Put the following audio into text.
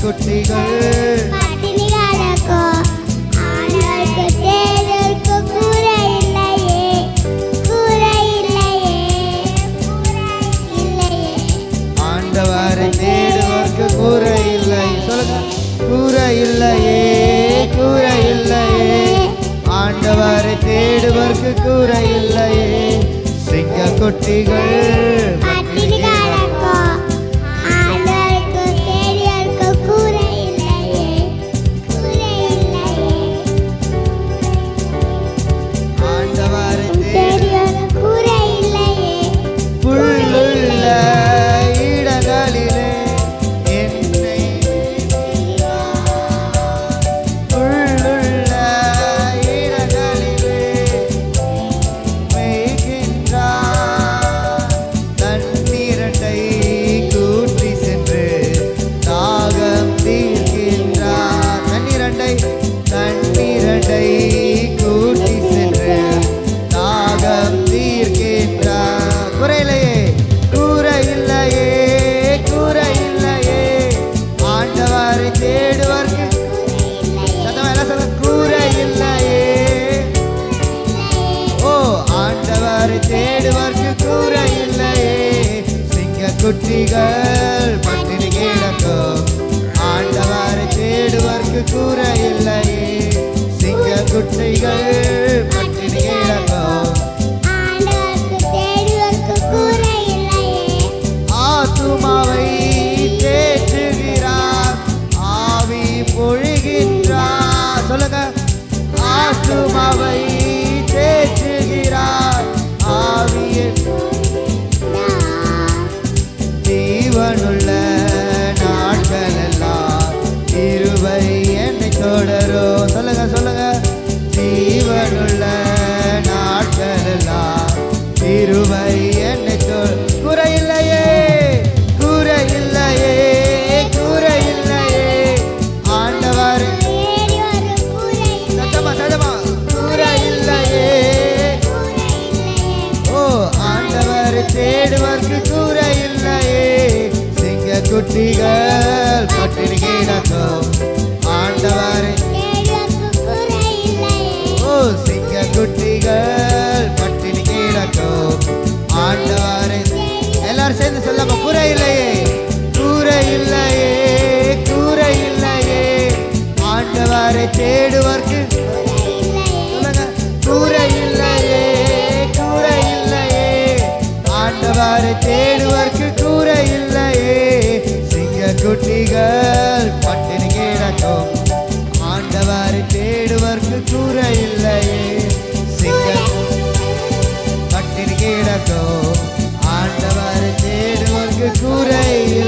இல்லையே. ஆண்டவரை தேடுவதற்கு கூரை இல்லை சொல்லுங்க கூரை இல்லையே கூரை இல்லையே ஆண்டவரை தேடுவதற்கு கூரை இல்லையே சிங்க குட்டிகள் ஆண்டவரை தேடுவார்க்கு. சத்தமா எல்லாம் சொல்லுங்க. கூரை இல்லையே. ஓ ஆண்டவரை தேடுவார்க்கு. கூரை இல்லையே. சிங்க குட்டிகள் குட்டிகள் தொட்டில் கிடக்கும். ஆண்டவரை. ஓ சிங்க குட்டிகள் தொட்டில் கிடக்கும். ஆண்டவரை. எல்லாரும் சேர்ந்து சொல்லாம குறை இல்லையே கூரை இல்லையே கூரை இல்லையே ஆண்டவரை தேடுவர்க்கு. கூரை இல்லையே கூரை இல்லையே ஆண்டவரை தேடுவர்க்கு. குட்டிகள் பட்டினி கிடக்கும். ஆண்டவரை தேடுவர்க்கு கூற இல்லையே. சிங்கம் பட்டினி கிடக்கும். ஆண்டவரை தேடுவர்க்கு கூற இல்லை